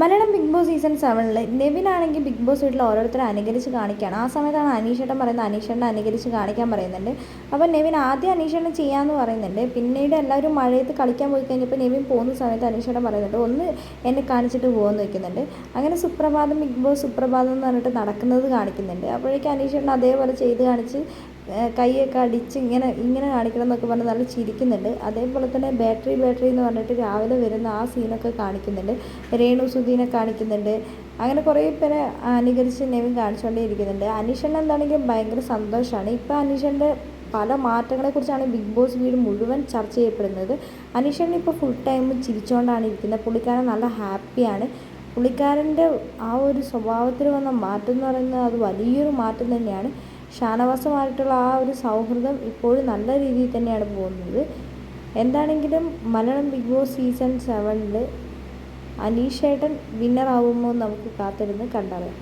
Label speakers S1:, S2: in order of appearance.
S1: Malayalam big boss season സെവനിൽ നെവിനാണെങ്കിൽ big boss വീട്ടിൽ ഓരോരുത്തരെ അനുകരിച്ച് കാണിക്കുകയാണ്. ആ സമയത്താണ് അനീഷേട്ടൻ പറയുന്നത് അനീഷേട്ടനെ അനുകരിച്ച് കാണിക്കാൻ പറയുന്നുണ്ട്. അപ്പോൾ നെവിൻ ആദ്യം അനീഷേട്ടൻ ചെയ്യാമെന്ന് പറയുന്നുണ്ട്. പിന്നീട് എല്ലാവരും മഴയത്ത് കളിക്കാൻ പോയി കഴിഞ്ഞപ്പോൾ നെവിൻ പോകുന്ന സമയത്ത് അനീഷേട്ടൻ പറയുന്നുണ്ട് ഒന്ന് എന്നെ കാണിച്ചിട്ട് പോകുമെന്ന് വയ്ക്കുന്നുണ്ട് അങ്ങനെ സുപ്രഭാതം ബിഗ് ബോസ് സുപ്രഭാതം എന്ന് പറഞ്ഞിട്ട് നടക്കുന്നത് കാണിക്കുന്നുണ്ട്. അപ്പോഴേക്കും അനീഷേട്ടൻ അതേപോലെ ചെയ്ത് കാണിച്ച് കൈയൊക്കെ അടിച്ച് ഇങ്ങനെ ഇങ്ങനെ കാണിക്കണം എന്നൊക്കെ പറഞ്ഞ് നല്ല ചിരിക്കുന്നുണ്ട്. അതേപോലെ തന്നെ ബാറ്ററി ബാറ്ററി എന്ന് പറഞ്ഞിട്ട് രാവിലെ വരുന്ന ആ സീനൊക്കെ കാണിക്കുന്നുണ്ട്. രേണു സുധീനെ കാണിക്കുന്നുണ്ട്. അങ്ങനെ കുറേ പേരെ അനുകരിച്ച് നെവിൻ കാണിച്ചുകൊണ്ടേയിരിക്കുന്നുണ്ട്. അനീഷണ്ണ എന്താണെങ്കിലും ഭയങ്കര സന്തോഷമാണ്. ഇപ്പോൾ അനീഷന്റെ പല മാറ്റങ്ങളെക്കുറിച്ചാണ് ബിഗ് ബോസ് വീട് മുഴുവൻ ചർച്ച ചെയ്യപ്പെടുന്നത്. അനീഷൻ ഇപ്പോൾ ഫുൾ ടൈം ചിരിച്ചുകൊണ്ടാണ് ഇരിക്കുന്നത്. പുള്ളിക്കാരൻ നല്ല ഹാപ്പിയാണ് പുള്ളിക്കാരന്റെ ആ ഒരു സ്വഭാവത്തിൽ വന്ന മാറ്റം എന്ന് പറയുന്നത് അത് വലിയൊരു മാറ്റം തന്നെയാണ്. ഷാനവാസുമായിട്ടുള്ള ആ ഒരു സൗഹൃദം ഇപ്പോഴും നല്ല രീതിയിൽ തന്നെയാണ് പോകുന്നത്. എന്താണെങ്കിലും മലയാളം ബിഗ് ബോസ് സീസൺ സെവനിൽ അനീഷേട്ടൻ വിന്നറാവുമോ നമുക്ക് കാത്തിരുന്ന് കണ്ടറിയാം.